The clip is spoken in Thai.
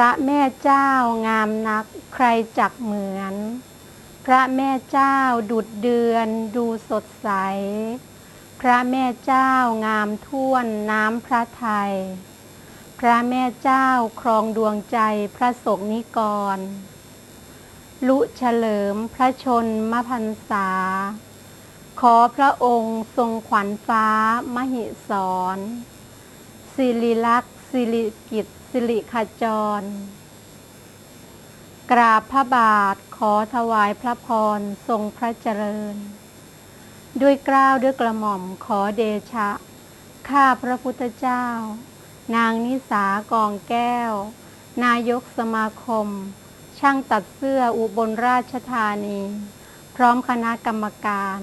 ระแม่เจ้างามนักใครจักเหมือน พระแม่เจ้าดุดเดือนดูสดใส พระแม่เจ้างามท่วนน้ำพระไทย พระแม่เจ้าครองดวงใจพระสงฆ์นิกร ลุเฉลิมพระชนมพรรษา ขอพระองค์ทรงขวัญฟ้ามหิศรสิริลักษ สิริกิตสิริขจร กราบพระบาทขอถวายพระพรทรงพระเจริญ ด้วยกล้าวด้วยกระหม่อมขอเดชะ ข้าพระพุทธเจ้า นางนิสากองแก้ว นายกสมาคม ช่างตัดเสื้ออุบลราชธานี พร้อมคณะกรรมการ